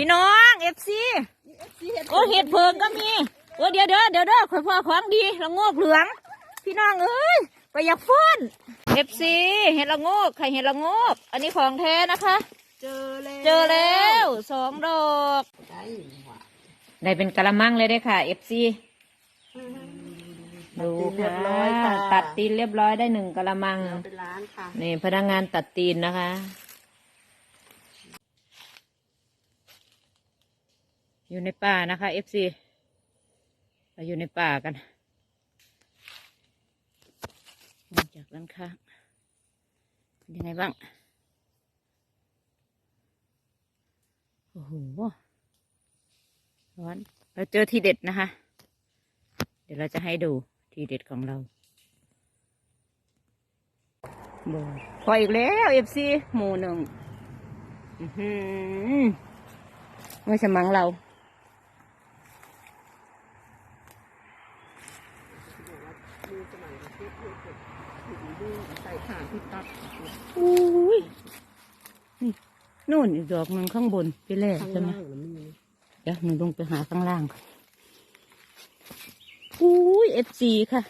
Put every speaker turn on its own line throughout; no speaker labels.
พี่น้องเอฟซีโอ้เห็ดเพิงก็มีโอ้เดี๋ยวเดี๋ยวเดี๋ยวเด้อข่อยพ่อของดีละโงกเหลือง พี่น้องเอ้ยไปอยากฟ้นเอฟซีเห็ดละโงกไข่เห็ดละโงกอันนี้ของแท้นะคะ
เจอแล้ว
เจอแล้วสองดอก
ได้หว่า
ได้เป็นกะละมังเลยได้อค่ะเอฟซีดู
เรีย
ค่ะ
บร้อยค่ะ
ตัดตีนเรียบร้อยได้หนึ่งกะละมัง
เอาเป็นร้านค่ะ
นี่พนักงานตัดตีนนะคะ อยู่ในป่านะคะเอฟซีเราอยู่ในป่ากันมาจากด้านข้างเป็นยังไงบ้าง โอ้โห ร้อน เราเจอทีเด็ดนะคะ เดี๋ยวเราจะให้ดูทีเด็ดของเราพออีกแล้วเอฟซีหมู่หนึ่งอื้อหือไม่สมังเรา
มือสมัยเทียบเทียบเทียบถือมือ ใส่ขาที่ตัด
อุ้ยนี่นู่นอีกดอกหนึ่งข้างบนพี่แรก
ข้าง
ใช่ไหม
ล่างมันมี
เดี๋ยวหนูลงไปหาข้างล่างก่อนอุ้ยเอฟซีค่ะ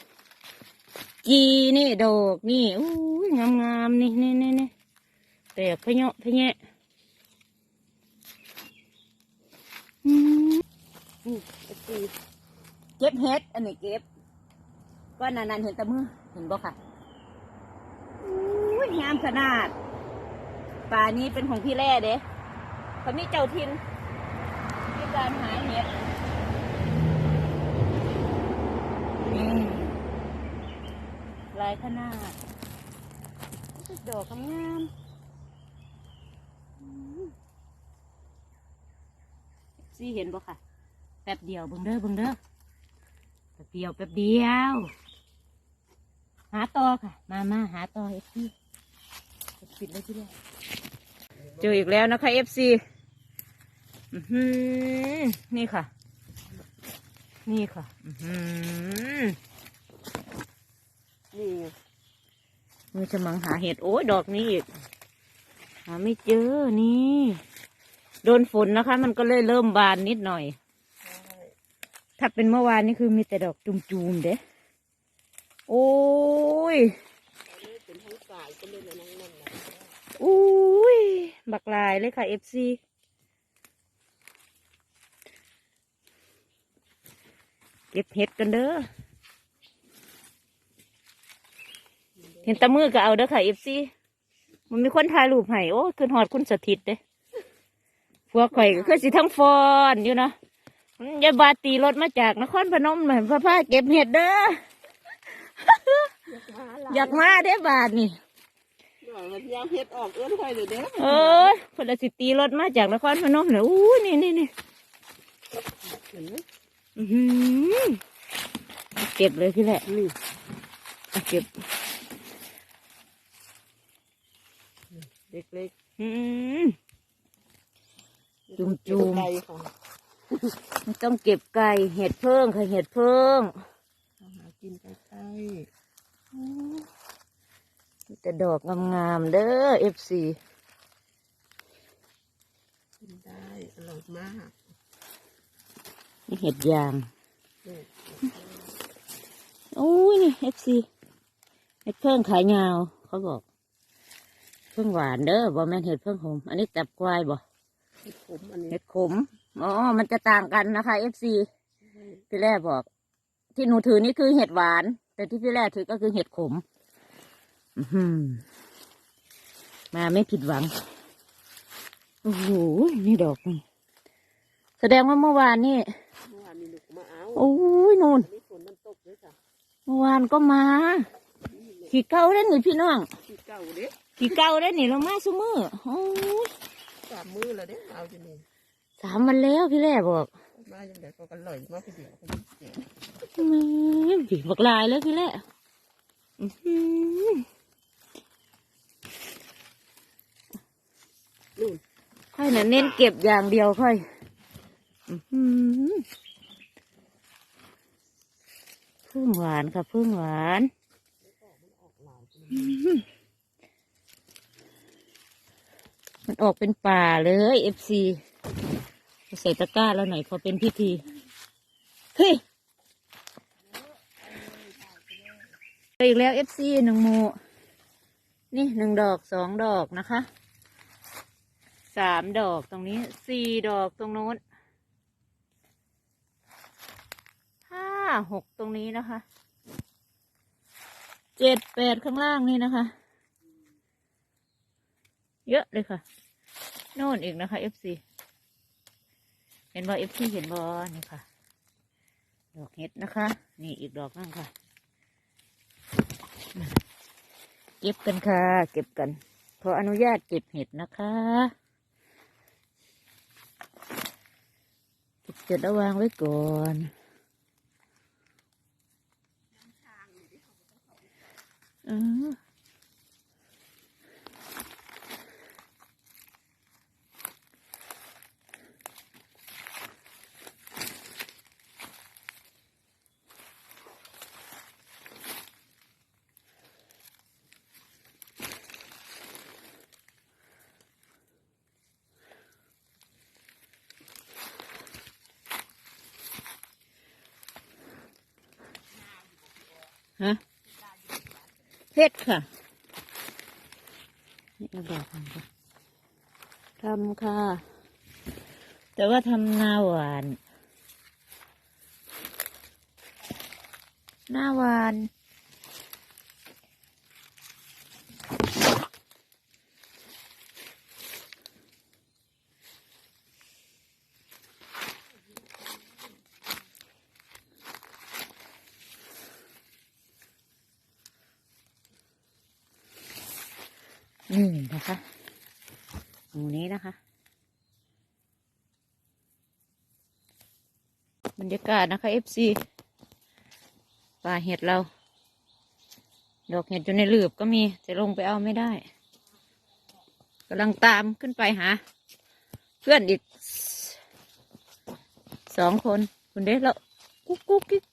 จีนี่ดอกนี่อุ้ยงามงามๆนี่นี่นี่นี่แตกพะเนาะพะแยะอืม
นี่ไอ้ตี
เก็บเห็ดอันนี้เก็บก็นานๆเห็นแตะมือเห็นบ่ค่ะ อุ้ยงามขนาด ป่านี้เป็นของพี่แร่เด้เขามีเจ้าทินมีการหาเห็ดนี่ลายขนาดดอกงามซีเห็นบ่ค่ะ แป๊บเดียวเบิ่งเด้อเบิ่งเด้อแป๊บเดียวแป๊บเดียว หาต่อค่ะ มามาหาต่อเอฟซี ปิดเลยที่เดียวเจออีกแล้วนะคะเอฟซีอือหือนี่ค่ะ นี่ค่ะอือหือ
นี่
มือจะมังหาเห็ด โอ้ยดอกนี้อีก หาไม่เจอ นี่ โดนฝนนะคะ มันก็เลยเริ่มบานนิดหน่อย ถ้าเป็นเมื่อวานนี่คือมีแต่ดอกจุมๆเด้ โอ้ย
เป็นทั้งสายก็เลยนะนั่งนั่นนะ
อุ้ย บักลายเลยค่ะเอฟซีเก็บเห็ดกันเด้อ เห็นแตะมือก็เอาเด้อค่ะเอฟซีมันมีคนถ่ายรูปให้โอ้ยคือหอดคุณสถิตเด้พวกข่อยก็คือสิทั้งฟอนอยู่เนาะยายบาตีรถมาจากนครพนมเหมือนพระพาเก็บเห็ดเด้อ อยากมาเด้อบาทนี่
หน่อ ยมันยางเฮ็ดออกเอื้อนไฟเลยเด้อ
เออคนละสิตีรถมาจากนครพนมเลยอู้นี่นี่นี่
เห็นไหม
อื้อหือเก็บเลยพี่แหละ
นี่
เอาเก็บ
เล็ก
อืม
ๆ
จุ่มๆ
ไกลค่ะ
ไม่ต้องเก็บไก่เห็ดเพิ่งค่ะเห็ดเพิ่ง
หากินใกล้
มี แต่ดอกงามๆเด้อเอฟซี
ๆกินได้อร่อยมาก
นี่เห็ดยาง
นี่
โอ้ยนี่เอฟซีเห็ดเพิ่งขายยาวเขาบอกเพิ่งหวานเด้อบ่แม่นเห็ดเพิ่งหอมอันนี้ตับควายบ่
เห็ดขมอันนี้
เห็ดขมอ๋อมันจะต่างกันนะคะ FC พี่แร่บอก ที่หนูถือนี่คือเห็ดหวาน แต่ที่พี่แร่ถือก็คือเห็ดขมอื้อหือ มาไม่ผิดหวัง โอ้โห นี่ดอกนี่แสดงว่าเมื่อวานนี่
เมื่อวานมีลูกมาเอา
โอ้ยนู่น
อันนี้ฝนมันตกด้วยจ้ะ
เมื่อวานก็มาขี่เก้าได้หนิพี่น้อง
ที่เก่าเด้
ขี่เก้าได้หนิเรามาซุมือโอ้ย
สามมือแล้วเด้เอาจะนี่
สามวันแล้วพี่แร่บอก
มาอย่างไรก็กันลอยมาพี่เดียวคนเดียว
แม่ผีบักลายแล้วพี่แหละอื้อหือ
นู่น
ค่อยน่ะเน้นเก็บอย่างเดียวค่อยพึ่งหวานค่ะพึ่งหวานมันออกเป็นป่าเลยเอฟซีใส่ตะกร้าแล้วหน่อยพอเป็นพิธี เฮ้ยอีกแล้วเอฟซีหนึ่งโมนี่หนึ่งดอกสองดอกนะคะ สามดอกตรงนี้สี่ดอกตรงโน้นห้าหกตรงนี้นะคะเจ็ดแปดข้างล่างนี่นะคะ เยอะเลยค่ะโน่นอีกนะคะ FC เห็นบอ FC เห็นบอนี่ค่ะ ดอกเห็ดนะคะ นี่อีกดอกนึงค่ะ เก็บกันค่ะ เก็บกัน ขออนุญาตเก็บเห็ดนะคะ เก็บเสร็จแล้ววางไว้ก่อนเออ ฮะเพชรค่ะนี่เอาดอกมันค่ะทำค่ะ แต่ว่าทำหน้าหวาน หน้าหวาน นี่นะคะตรงนี้นะคะ บรรยากาศนะคะ FC ป่าเห็ดเรา ดอกเห็ดอยู่ในหลืบก็มีจะลงไปเอาไม่ได้กำลังตามขึ้นไปหา เพื่อนอีกสองคนคุณเด็กแล้วกุ๊กกุ๊กกิ๊ก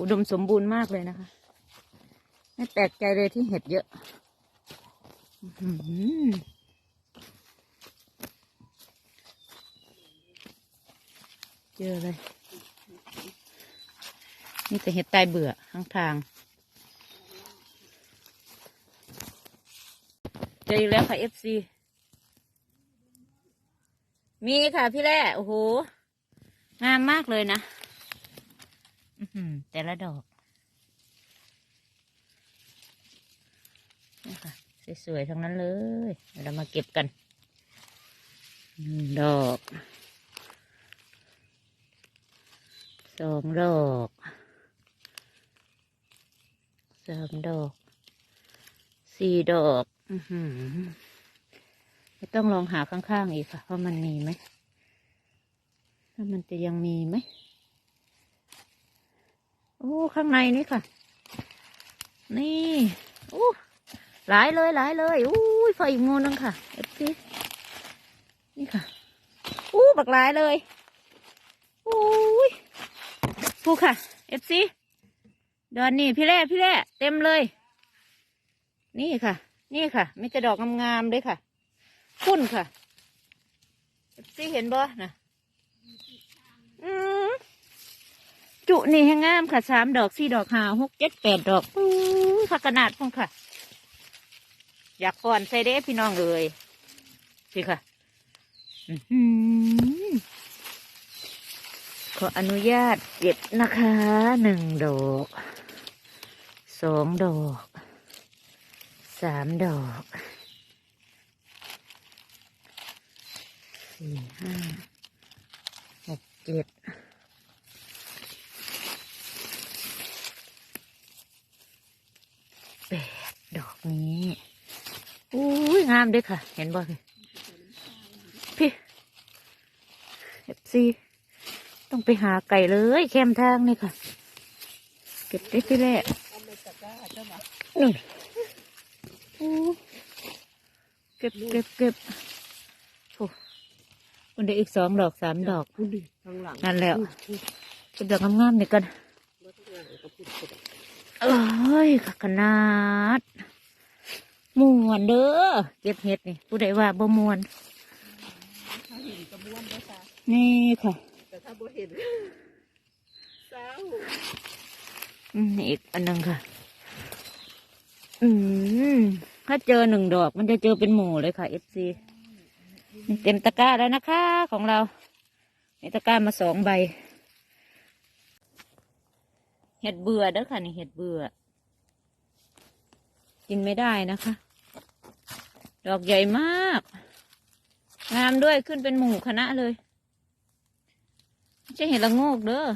อุดมสมบูรณ์มากเลยนะคะ ไม่แปลกใจเลยที่เห็ดเยอะอื้อหือเจอเลย นี่แต่เห็ดตายเบื่อข้างทาง เจออีกแล้วค่ะเอฟซีมีค่ะพี่แร่โอ้โห งามมากเลยนะ แต่ละดอกนี่ค่ะสวยๆทั้งนั้นเลยเดี๋ยวเรามาเก็บกันหนึ่งดอกสองดอกสามดอก สี่ดอก อือหือไม่ต้องลองหาข้างๆอีกค่ะ ว่ามันมีไหมถ้ามันจะยังมีไหม โอ้ข้างในนี่ค่ะ นี่โอ้หลายเลยหลายเลยอู้ยไฟอีกโมนึงค่ะเอฟซีนี่ค่ะอู้บักหลายเลยอู้ยพูค่ะเอฟซีดอนนี่พี่แร่พี่แร่เต็มเลย นี่ค่ะ นี่ค่ะไม่จะดอกงามๆเลยค่ะพุ่นค่ะเอฟซีเห็นบ่นะอืม จุนี่ให้งามค่ะสามดอกสี่ดอกห้าหกเจ็ดแปดดอกอู้ยค่ะขนาดพงค่ะ อยากป้อนใส่เด้พี่น้องเลยสิค่ะอขออนุญาตเก็บนะคะหนึ่งดอกสองดอกสามดอกสี่ห้าหกเจ็ดแปดดอกนี้ อุ้ยงามเด้อค่ะ เห็นบ่พี่พี่เอฟซีต้องไปหาไก่เลยแคมทางนี่ค่ะ เก็บได้ที่แรก
เอาไปตะกร้าเจ้าบ่
นี่อู้เก็บเก็บเก็บโอ้มันได้อีกสองดอกสามดอก
พูดดิข้างหลัง
นั่นแหละเป็นดอกงามๆนี่กัน
รถข้างหลังก็พูดกระดาษ
เอ้ยขนาด มวนเด้อเก็บเห็ดนี่ผู้ใดว่าบ่มวน
ถ้าเห็นกระบวนได้ค่ะ
นี่ค่ะ
แต่ถ้าบ่เห็นเศร้า
อืมนี่อีกอันหนึงค่ะ อืมถ้าเจอหนึ่งดอก มันจะเจอเป็นหมู่เลยค่ะเอฟซีเต็มตะกร้าแล้วนะคะ ของเราในตะกร้ามาสองใบ เห็ดเบื่อเด้อค่ะนี่เห็ดเบื่อ กินไม่ได้นะคะ ดอกใหญ่มาก งามด้วยขึ้นเป็นหมู่คณะเลยไม่ใช่เห็ดละโงกเด้อ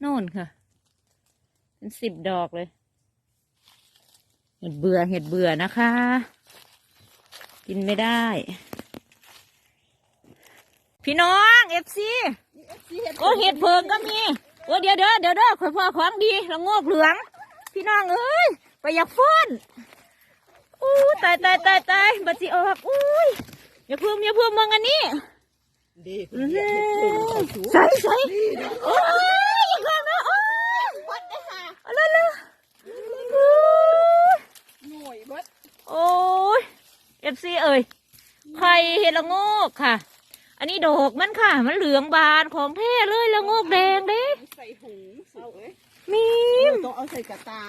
โน่นค่ะ เป็นสิบดอกเลย เห็ดเบื่อเห็ดเบื่อนะคะ กินไม่ได้ พี่น้องเอฟซีโอ้เห็ดเพิงก็มีโอ้เดี๋ยวเดี๋ยวเดี๋ยวเด้อข่อพ่อของดีละโงกเหลือง พี่น้องเอ้ยไปอยากฟ้น อู้ตายตายตายตายบัดสิออกอุ้ยอย่าเพิ่มอย่าเพิ่มมึงอันนี้
ดี
อื้อ
เหยี
หื
ยบเห็ดเพิ่ง
อ
เขาชู
ใส่ใส่โอ้ยอีกแล้วนะโอ้ย
วัดได้ค่ะ
อะไรล่ะอู้ย
หน่วยวัด
โอ้ยเอฟซีเอ่ยไข่เห็ดละโงกค่ะ อันนี้ดอกมันค่ะ มันเหลืองบานของแท้เลยละโงกแดงเด้
ใส่หูสูงเอ้ย
มี
เอ
ม
อต้องเอาใส่กระตา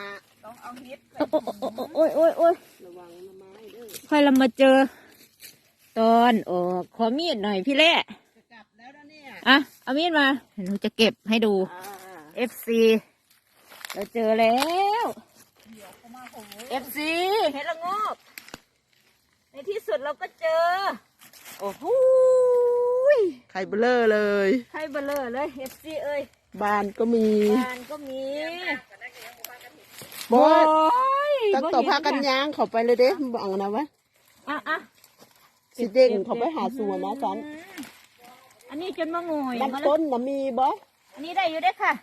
ต้องเอาเฮ็ดใส่
โอ้ยโอ้ยโอ้ย ค่อยเรามาเจอ ตอนออกขอมีดหน่อยพี่เล่
จะกลับแล้วนะเนี่ย
อะเอามีดมาหนูจะเก็บให้ดู
อ่า
FC เราเจอแล้ว
เดี๋ยวเขามาโห
FC เห็ดละโงกในที่สุดเราก็เจอ โอ้โหย
ไข่เบลอเลย
ไข่เบลอเลย FC เอ้ย
บานก็มี
บานก็มี
บอส
ย
ต้องต่อผ้ากันยางเขาไปเลยเด้บอกนะวะ
อะอะ
สิเด้งเขาไปหาสวนนะสัน
อันนี้จนมะงอยมา
ลำ
แล้ว
ต้นนะมีบอส
อันนี้ได้อยู่ได้อค่ะ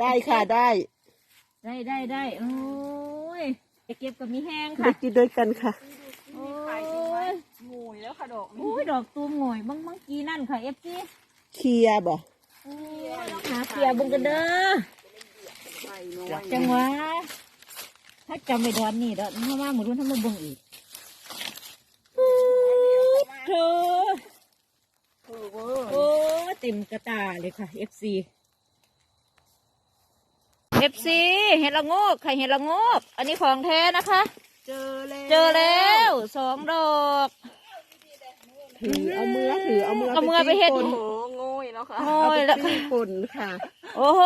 ได้ค่ะได้
ได้ได้ได้โอ้ยจะเก็บกับมีแห้งค่ะ
ได้กินด้วยกันค่ะ
โอ้ย
งวยแล้วค่ะดอก
โอ้ยดอกตูมหงอยบางบางกีนั่นค่ะเอฟซี
เคลียร์บ่
โอ้ยต้องหาเสียบุงกันเด้อ
ใส่น้อย
จังหวะถ้าจำไม่ดอนนี่ดอนมามาหมดรุ่นทำมาเบิ่งอีกอู้ เธอ
เออเว้ย
โอ้เต็มกระตาเลยค่ะ FC FC เห็ดละโงกไข่เห็ดละโงก อันนี้ของแท้นะคะ
เจอแล้ว
เจอแล้วสองดอก
ถือเอามือถือเอามือ
เอามือไปเฮ็ด
จิ้ม
โอ้
ป่น
โหโง่ยแล้วค่ะ
โอ้
เอา
ย
ไป
แล้ว
จิ้มป่นค่ะ
โอ้โห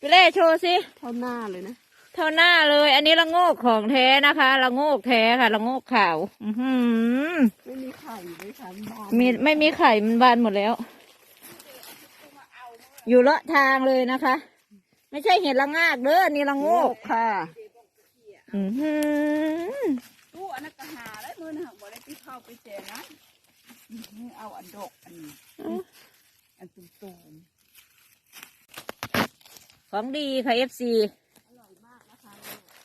พี่เล่โชว์สิ
เท่าหน้าเลยนะ
เท่าหน้าเลย อันนี้ละโงกของแท้นะคะละโงกแท้ค่ะละโงกขาวอือหือ
ไม่มีไข่เลยค่ะบาน
มีไม่มีไข่มันบานหมดแล้ว อยู่เลาะทางเลยนะคะ ไม่ใช่เห็ดละงากเด้ออันนี่ละโง
โง
ก
กค่ะ
อือหือ
ตู้อันนั้นก็หาแล้วมือนะบ่ได้ไปเข้าไปเจนะนี่เอาอันดกอันนี้อันตุ่ม
ของดีค่ะเอฟซี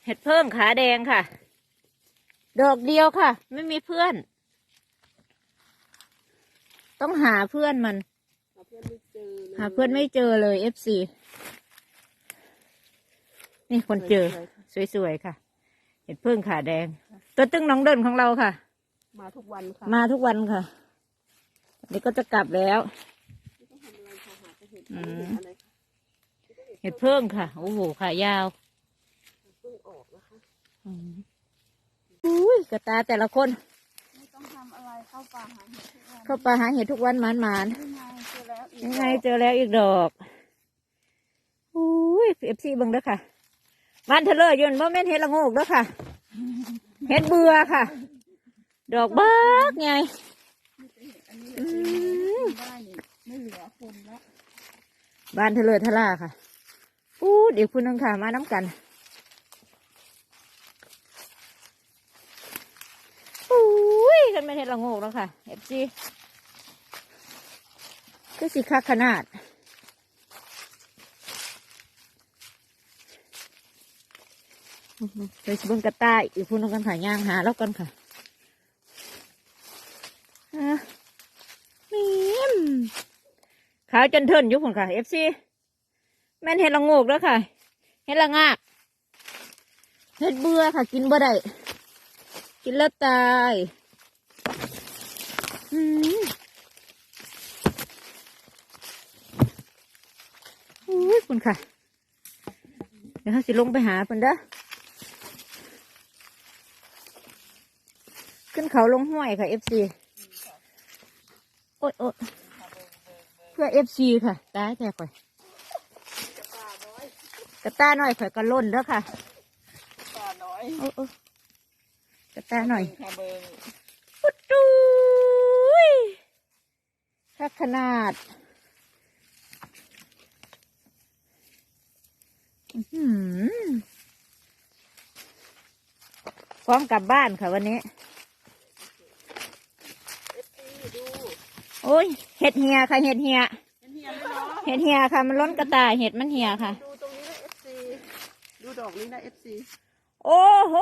เห็ดเพิ่งขาแดงค่ะ ดอกเดียวค่ะ ไม่มีเพื่อน ต้องหาเพื่อนมัน หาเพื่อนไม่เจอเลยเอฟซีนี่คนเจอ สวยๆค่ะ เห็ดเพิ่งขาแดง ตัวตึงน้องเดินของเราค่ะ
มาทุกวันค่ะ
มาทุกวันค่ะเดี๋ยวก็จะกลับแล้วอืม
อะไร
เห็ดเพิ่งค่ะ โอ้โหขายาว
เพิ่งออกนะคะ
อืมอุ้ยกระตาแต่ละคน
ๆไม่ต้องทำอะไรเข้าป่าหาเห็ดทุกวัน
เข้าป่าหาเห็ดทุกวันหมานหมาน
นี่ไงเจอแล้วอีก
ยังไงเจอแล้วอีกดอกอุ้ยเอฟซีเบิ่งเด้อค่ะบ้านเทเลอร์ยนต์ว่าแม่นเห็ดละโงกเด้อค่ะ เห็ดเบื่อค่ะ ดอกเบิกไง
อันนี้
อืม
ได้นี่ไม่เหลือคนแล้ว
บ้านเทเลอร์ทะล่าค่ะอู้เดี๋ยวคุณนึงค่ะมาน้ำกันอุ้ยกันไม่เห็ด ละโงกแล้วค่ะเอฟซีก็สิคักขนาด ไปสิบิ่งกระต่ายอีกพูนกันค่ะย่างหาแล้วกันค่ะอะขาวจนเทินอยู่ผนค่ะ FC แม่นเห็ดละโงกแล้วค่ะ เห็ดละงากเห็ดเบื่อค่ะ กินบ่ได้กินแล้วตาย อืมอุ้ยคุณค่ะ เดี๋ยวเขาสิลงไปหาเพิ่นเด้อขึ้นเขาลงห้วยค่ะ FC โอ๊ยโอ๊ยเพื่อ FC ค่ะ ตายแต่ข่อยกระตาหน่อยข่อยก็ล่นแล้วค่ะ
ป่าน้อย
โอ้โอ้กระตาหน่อย
ค่ะเบิง
ปุ๊ดดูย ถ้าขนาดอื้อหือพร้อมกลับบ้านค่ะวันนี้โอ้ย เห็ดเหียค่ะ เห็ดเหีย
เป็นเฮียไหมเนาะ
เห็ดเหียค่ะ มันล้นกระตาย เห็ดมันเหียค่ะ
ดูตรงนี้นะ FC ดูดอกนี้นะ FC
โอ้โห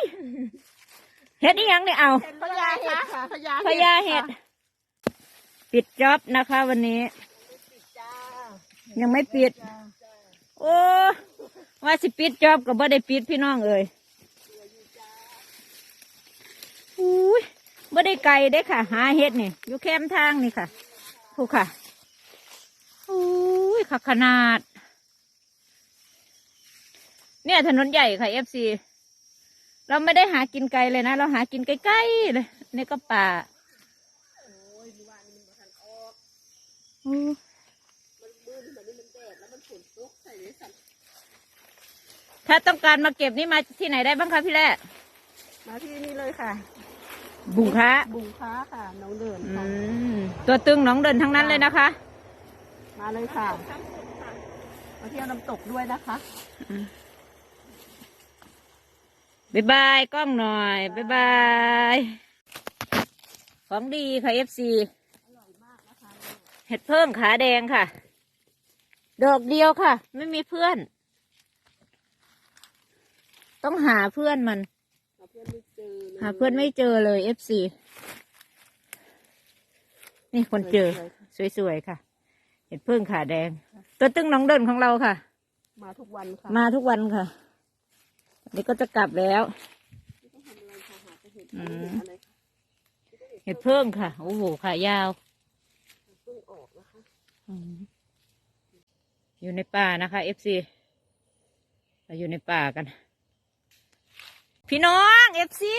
ยเห็ดอีหยังเนี่ยเอา
พญาเห็ดค่ะพญา
พญาเห็ด ปิดจ็อบนะคะวันนี้ ยังไม่ปิด โอ้ว่าสิปิดจ็อบก็บ่ได้ปิดพี่น้องเอ่ยอุ้ยบ่ได้ไกลเด้ค่ะ หาเห็ดนี่ อยู่แคมทางนี่ค่ะผูกค่ะอุ้ยขักขนาด เนี่ยถนนใหญ่ค่ะเอฟซีเราไม่ได้หากินไกลเลยนะ เราหากินใกล้ๆเลยนี่ก็ป่าโอ้ ถ้าต้องการมาเก็บนี่มาที่ไหนได้บ้างคะพี่แร่
มาที่นี่เลยค่ะ
บุงค้า
บุงค้าค่ะน้องเดิน
อื
ค่ะ
มตัวตึงหน้องเดินทั้งนั้นเลยนะคะ
มาเลยค่ะ มาเที่ยวน้ำตกด้วยนะคะ
บ๊ายบายกล้องหน่อยบ๊ายบาย ของดีค่ะเอฟซี เห็ดเพิ่งขาแดงค่ะ ดอกเดียวค่ะ ไม่มีเพื่อน ต้องหาเพื่อนมัน
หาเพื่อนไม่เจอเลย
หาเพื่อนไม่เจอเลยเอฟซีนี่คนเจอ สวยๆค่ะ เห็ดเพิ่งขาแดง ตัวตึงน้องเดินของเราค่ะ
มาทุกวันค่ะ
มาทุกวันค่ะวันนี้ก็จะกลับแล้วอืม
อะไรคะ
เห็ดเพิ่งค่ะ โอ้โหขายาว
เพิ่งออกนะคะ
อืมอยู่ในป่านะคะเอฟซีเราอยู่ในป่ากัน พี่น้องเอฟซี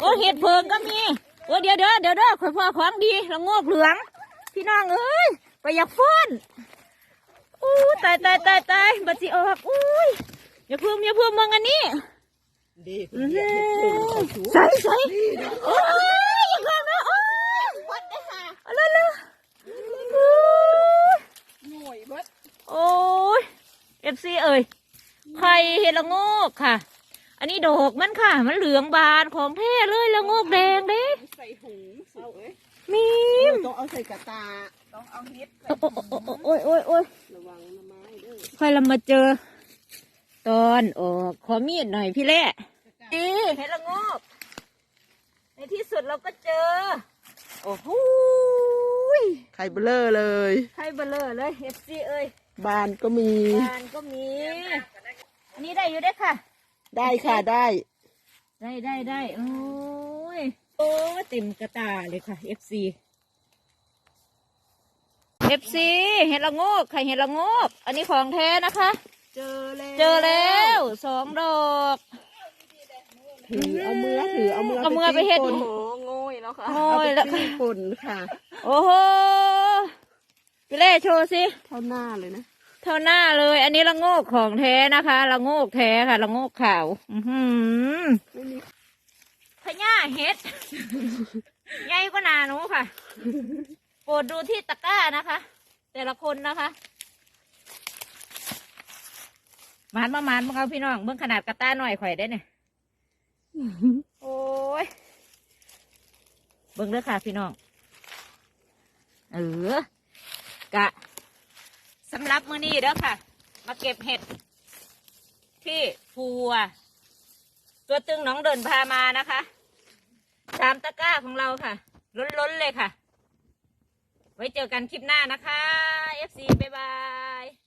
โอ้เห็ดเพิงก็มีโอ้เดี๋ยวเดี๋ยวเดี๋ยวเดี๋ยวข่อยพ่อของดีละโงกเหลือง พี่น้องเอ้ยไปอยากฟ้อนอู้ตายตายตายตายบัดสิออกอุ้ยอย่าเพิ่มอย่าเพิ่มมองอันนี้
ดี
อื้อ
เห็
หื
ดเพิ่ง
อ
เขาชู
ใส่ใส่โอ้ยอย่าเพิ่มนะโอ้ยอะไรล่ะโอ้ย
หน่วยเบิด
โอ้ยเอ ฟซีเอ่ยไข่เห็ดละโงกค่ะ อันนี้ดอกมันค่ะ มันเหลืองบานของแท้เลยละโงกแดงเด้
ใส่หุงสุกเอ้ย
มี
เอ
ม
อต้องเอาใส่กระตา
ต้องเอาเฮ็ดใส่
โอ้โอ้โอ้โอ้ยโอ้ย
ระวังนะไม้เด้อ
ค่อยเรามาเจอ ตอนออกขอมีดหน่อยพี่เล่ดีเห็ดละโงกในที่สุดเราก็เจอ โอ้โหย
ไข่เบลอเลย
ไข่เบลอเลยเอฟซีเอ้ย
บานก็มี
บานก็มี อันนี้ได้อยู่ได้อค่ะ
ได้ค่ะได้
ได้ได้ได้โอ้ยโอ้ยเต็มกระตาเลยค่ะ FC FC เห็ดละโงกค่ะเห็ดละโงก อันนี้ของแท้นะคะ
เจอแล้ว
เจอแล้วสองดอก
ถือเอามือถือเอามือ
เอามือไปเฮ็ด
ปิ้ง
โอ้
ป่น
โหโง่ยแล้วค่ะ
โอ้
เอา
ย
ไป
แล้ว
ปิ้งป่นค่ะ
โอ้โห พี่เล่โชว์สิ
เท่าหน้าเลยนะ
เท่าหน้าเลย อันนี้ละโงกของแท้นะคะละโงกแท้ค่ะละโงกขาวอือหือ
ไม่มี
พญาเห็ดใหญ่กว่าหนาหนูค่ะ โปรดดูที่ตะกร้านะคะ แต่ละคนนะคะหมานมาหมานมาเอาพี่น้องเบื้องขนาดกระต้าหน่อยข่อยได้เนี่ยโอ้ยเบื้องเด้อค่ะพี่น้อง เออ กะสำหรับมือนี้เด้อค่ะ มาเก็บเห็ด ที่ภูวตัวตึงน้องเดินพามานะคะ ตามตะกร้าของเราค่ะ ล้นๆเลยค่ะ ไว้เจอกันคลิปหน้านะคะ FC บ๊ายบาย